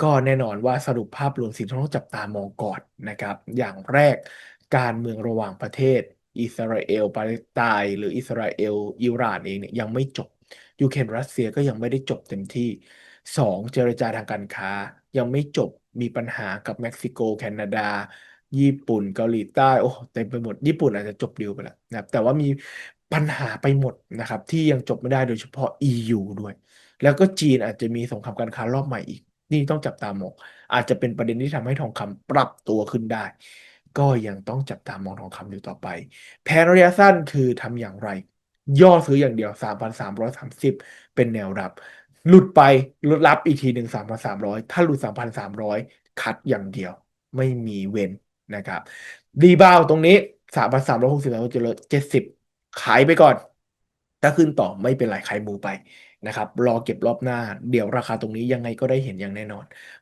ก็แน่นอนว่าสรุปภาพรวมสิ่งที่ต้องจับตามองก่อนนะครับ อย่างแรกการเมืองระหว่างประเทศ อิสราเอลปาเลสไตน์หรืออิสราเอลอิหร่านเองเนี่ยยังไม่จบยูเครนรัสเซียก็ยังไม่ได้จบเต็มที่สองเจรจาทางการค้ายังไม่จบมีปัญหากับเม็กซิโก แคนาดา ญี่ปุ่นเกาหลีใต้โอ้เต็มไปหมด ญี่ปุ่นอาจจะจบดีลไปแล้วนะครับแต่ว่ามีปัญหาไปหมดนะครับที่ยังจบไม่ได้โดยเฉพาะ EU ด้วย แล้วก็จีนอาจจะมีสงครามการค้ารอบใหม่อีก นี่ต้องจับตามองอาจจะเป็นประเด็นที่ทำให้ทองคำปรับตัวขึ้นได้ ก็ยังต้องจับตามองทองคำอยู่ต่อไป แผนระยะสั้นคือทำอย่างไร ย่อซื้ออย่างเดียว 3,330 เป็นแนวรับ หลุดไปลดรับอีกทีหนึ่ง3,300 ถ้าหลุด 3,300 คัดอย่างเดียว ไม่มีเว้นนะครับรีบาวตรงนี้ 3,360 70 ขายไปก่อน ถ้าขึ้นต่อไม่เป็นไรใครมูไปนะครับ รอเก็บรอบหน้า เดี๋ยวราคาตรงนี้ยังไงก็ได้เห็นอย่างแน่นอน